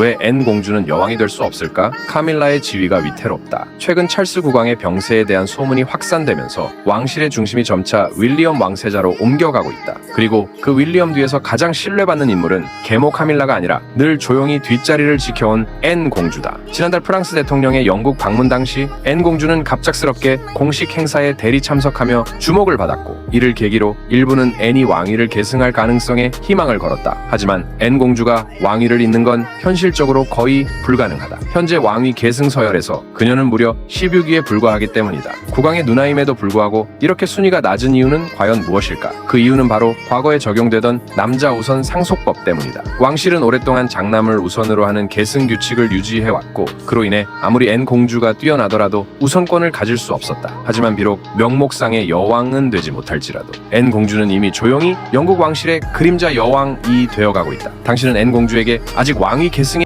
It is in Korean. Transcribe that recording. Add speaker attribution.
Speaker 1: 왜 앤 공주는 여왕이 될 수 없을까? 카밀라의 지위가 위태롭다. 최근 찰스 국왕의 병세에 대한 소문이 확산되면서 왕실의 중심이 점차 윌리엄 왕세자로 옮겨가고 있다. 그리고 그 윌리엄 뒤에서 가장 신뢰받는 인물은 계모 카밀라가 아니라 늘 조용히 뒷자리를 지켜온 앤 공주다. 지난달 프랑스 대통령의 영국 방문 당시 앤 공주는 갑작스럽게 공식 행사에 대리 참석하며 주목을 받았고 이를 계기로 일부는 앤이 왕위를 계승할 가능성에 희망을 걸었다. 하지만 앤 공주가 왕위를 잇는 건 현실 적으로 거의 불가능하다. 현재 왕위 계승 서열에서 그녀는 무려 16위에 불과하기 때문이다. 국왕의 누나임에도 불구하고 이렇게 순위가 낮은 이유는 과연 무엇일까? 그 이유는 바로 과거에 적용되던 남자 우선 상속법 때문이다. 왕실은 오랫동안 장남을 우선으로 하는 계승 규칙을 유지해왔고 그로 인해 아무리 앤 공주가 뛰어나더라도 우선권을 가질 수 없었다. 하지만 비록 명목상의 여왕은 되지 못할지라도 앤 공주는 이미 조용히 영국 왕실의 그림자 여왕이 되어가고 있다. 당신은 앤 공주에게 아직 왕위 계승에